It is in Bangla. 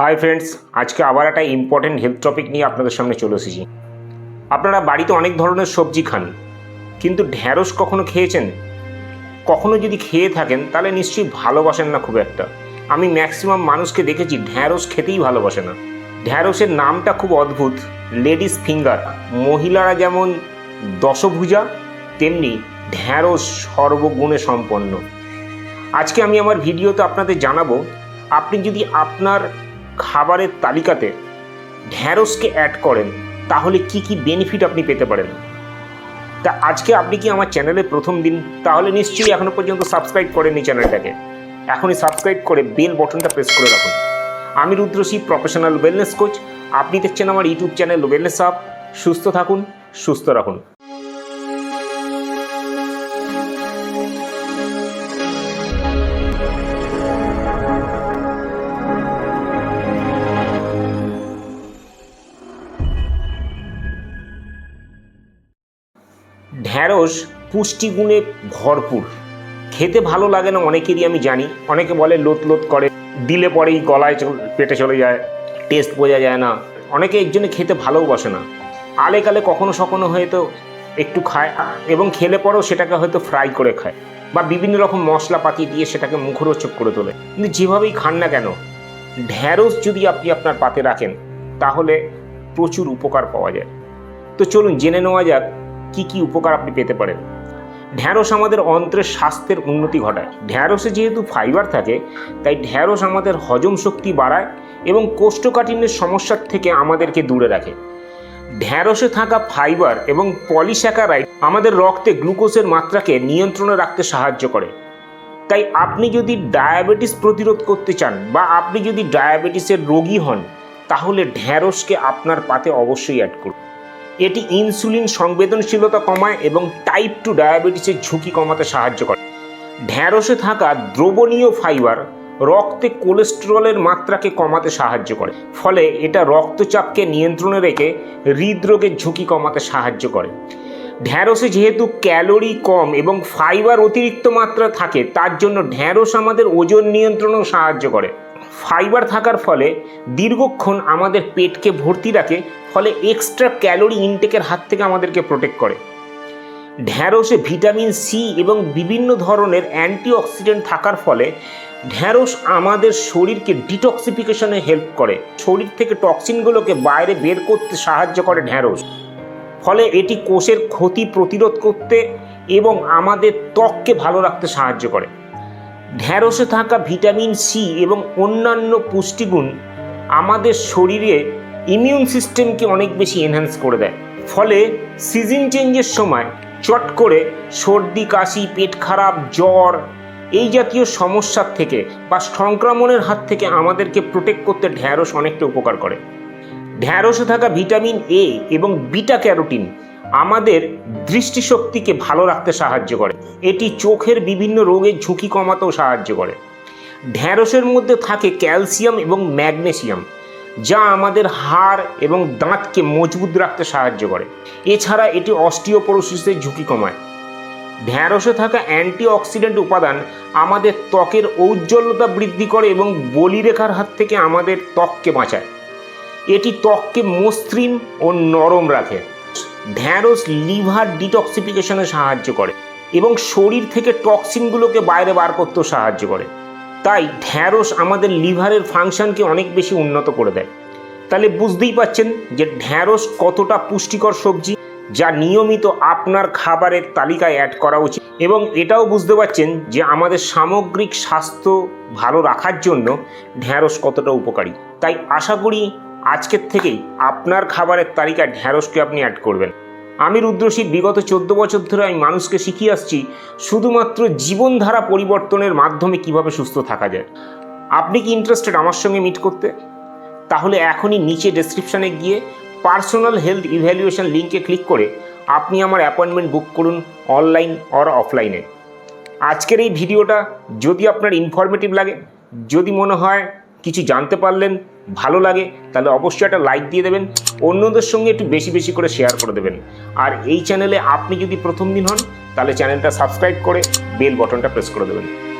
হাই ফ্রেন্ডস আজকে আবার একটা ইম্পর্টেন্ট হেলথ টপিক নিয়ে আপনাদের সামনে চলে এসেছি। আপনারা বাড়িতে অনেক ধরনের সবজি খান, কিন্তু ঢ্যাঁড়স কখনো খেয়েছেন? কখনো যদি খেয়ে থাকেন, তাহলে নিশ্চয়ই ভালোবাসেন না খুব একটা। আমি ম্যাক্সিমাম মানুষকে দেখেছি ঢ্যাঁড়স খেতেই ভালোবাসে না। ঢ্যাঁড়সের নামটা খুব অদ্ভুত লেডিস ফিঙ্গার মহিলারা যেমন দশভুজা, তেমনি ঢ্যাঁড়স সর্বগুণে সম্পন্ন। আজকে আমি আমার ভিডিওতে আপনাদের জানাব, আপনি যদি আপনার খাবারের তালিকাতে ঢ্যাঁড়সকে অ্যাড করেন, তাহলে কি কি বেনিফিট আপনি পেতে পারেন? তা আজকে আপনি কি আমার চ্যানেলে প্রথম দিন? তাহলে নিশ্চয়ই এখনও পর্যন্ত সাবস্ক্রাইব করেননি চ্যানেলটাকে এখনই সাবস্ক্রাইব করে বেল বটনটা প্রেস করে রাখুন। আমি রুদ্রশী প্রফেশনাল ওয়েলনেস কোচ আপনি দেখছেন আমার ইউটিউব চ্যানেল ওয়েলনেস আপ সুস্থ থাকুন, সুস্থ রাখুন। ঢ্যাঁড়স পুষ্টিগুণে ভরপুর। খেতে ভালো লাগে না অনেকেরই, আমি জানি। অনেকে বলে লোত লোত করে, দিলে পরেই গলায় পেটে চলে যায় টেস্ট বোঝা যায় না। অনেকে এর জন্য খেতে ভালোবাসে না। আলে কালে কখনো সখনো হয়তো একটু খায়, এবং খেলে পরেও সেটাকে হয়তো ফ্রাই করে খায়, বা বিভিন্ন রকম মশলাপাতি দিয়ে সেটাকে মুখরোচক করে তোলে। কিন্তু যেভাবেই খান না কেন, ঢ্যাঁড়স যদি আপনি আপনার পাতে রাখেন, তাহলে প্রচুর উপকার পাওয়া যায়। তো চলুন, জেনে নেওয়া যাক কি কি উপকার আপনি পেতে পারেন? ঢ্যাঁড়স আমাদের অন্ত্রের স্বাস্থ্যের উন্নতি ঘটায়। ঢ্যাঁড়সে যেহেতু ফাইবার থাকে, তাই ঢ্যাঁড়স আমাদের হজম শক্তি বাড়ায় এবং কোষ্ঠকাঠিন্যের সমস্যার থেকে আমাদেরকে দূরে রাখে। ঢ্যাঁড়সে থাকা ফাইবার এবং পলিস্যাকারাইড আমাদের রক্তে গ্লুকোজের মাত্রাকে নিয়ন্ত্রণে রাখতে সাহায্য করে। তাই আপনি যদি ডায়াবেটিস প্রতিরোধ করতে চান বা আপনি যদি ডায়াবেটিসের রোগী হন, তাহলে ঢ্যাঁড়সকে আপনার পাতে অবশ্যই অ্যাড করুন। এটি ইনসুলিন সংবেদনশীলতা কমায় এবং টাইপ টু ডায়াবেটিসের ঝুঁকি কমাতে সাহায্য করে। ঢ্যাঁড়সে থাকা দ্রবণীয় ফাইবার রক্তে কোলেস্টেরলের মাত্রাকে কমাতে সাহায্য করে, ফলে এটা রক্তচাপকে নিয়ন্ত্রণে রেখে হৃদরোগের ঝুঁকি কমাতে সাহায্য করে। ঢ্যাঁড়সে যেহেতু ক্যালোরি কম এবং ফাইবার অতিরিক্ত মাত্রা থাকে, তার জন্য ঢ্যাঁড়স আমাদের ওজন নিয়ন্ত্রণেও সাহায্য করে। ফাইবার থাকার ফলে দীর্ঘক্ষণ আমাদের পেটকে ভর্তি রাখে, ফলে এক্সট্রা ক্যালোরি ইনটেকের হাত থেকে আমাদেরকে প্রোটেক্ট করে। ঢ্যাঁড়সে ভিটামিন সি এবং বিভিন্ন ধরনের অ্যান্টিঅক্সিডেন্ট থাকার ফলে ঢ্যাঁড়স আমাদের শরীরকে ডিটক্সিফিকেশনে হেল্প করে। শরীর থেকে টক্সিনগুলোকে বাইরে বের করতে সাহায্য করে ঢ্যাঁড়স। ফলে এটি কোষের ক্ষতি প্রতিরোধ করতে এবং আমাদের ত্বককে ভালো রাখতে সাহায্য করে। ঢ্যাঁড়সে থাকা ভিটামিন সি এবং অন্যান্য পুষ্টিগুণ আমাদের শরীরে ইমিউন সিস্টেমকে অনেক বেশি এনহ্যান্স করে দেয়। ফলে সিজন চেঞ্জের সময় চট করে সর্দি, কাশি, পেট খারাপ, জ্বর এই জাতীয় সমস্যার থেকে বা সংক্রমণের হাত থেকে আমাদেরকে প্রোটেক্ট করতে ঢ্যাঁড়স অনেকটা উপকার করে। ঢ্যাঁড়সে থাকা ভিটামিন এ এবং বিটা ক্যারোটিন আমাদের দৃষ্টিশক্তিকে ভালো রাখতে সাহায্য করে। এটি চোখের বিভিন্ন রোগের ঝুঁকি কমাতেও সাহায্য করে। ঢ্যাঁড়সের মধ্যে থাকে ক্যালসিয়াম এবং ম্যাগনেসিয়াম, যা আমাদের হাড় এবং দাঁতকে মজবুত রাখতে সাহায্য করে। এছাড়া এটি অস্টিওপোরোসিসের ঝুঁকি কমায়। ঢ্যাঁড়সে থাকা অ্যান্টিঅক্সিডেন্ট উপাদান আমাদের ত্বকের ঔজ্জ্বল্যতা বৃদ্ধি করে এবং বলিরেখার হাত থেকে আমাদের ত্বককে বাঁচায়। এটি ত্বককে মসৃণ ও নরম রাখে। ঢ্যাঁড়স লিভার ডিটক্সিফিকেশনে সাহায্য করে এবং শরীর থেকে টক্সিনগুলোকে বাইরে বার করতেও সাহায্য করে। তাই ঢ্যাঁড়স আমাদের লিভারের ফাংশনকে অনেক বেশি উন্নত করে দেয়। তাহলে বুঝতেই পাচ্ছেন যে ঢ্যাঁড়স কতটা পুষ্টিকর সবজি যা নিয়মিত আপনার খাবারের তালিকায় অ্যাড করা উচিত এবং এটাও বুঝতে পারছেন যে আমাদের সামগ্রিক স্বাস্থ্য ভালো রাখার জন্য ঢ্যাঁড়স কতটা উপকারী। তাই আশা করি আজকের থেকেই আপনার খাবারের তালিকায় ঢ্যাঁড়সকে আপনি অ্যাড করবেন। আমি রুদ্রশীল বিগত চোদ্দ বছর ধরে আমি মানুষকে শিখিয়ে আসছি শুধুমাত্র জীবনধারা পরিবর্তনের মাধ্যমে কীভাবে সুস্থ থাকা যায়। আপনি কি ইন্টারেস্টেড আমার সঙ্গে মিট করতে? তাহলে এখনই নিচে ডেসক্রিপশানে গিয়ে পার্সোনাল হেলথ ইভ্যালুয়েশন লিঙ্কে ক্লিক করে আপনি আমার অ্যাপয়েন্টমেন্ট বুক করুন অনলাইন অর অফলাইনে আজকের এই ভিডিওটা যদি আপনার ইনফরমেটিভ লাগে, যদি মনে হয় কিছু জানতে পারলেন ভালো লাগে, তাহলে অবশ্যই একটা লাইক দিয়ে দেবেন, অন্যদের সঙ্গে একটু বেশি বেশি করে শেয়ার করে দেবেন। আর এই চ্যানেলে আপনি যদি প্রথম দিন হন, তাহলে চ্যানেলটা সাবস্ক্রাইব করে বেল বটনটা প্রেস করে দেবেন।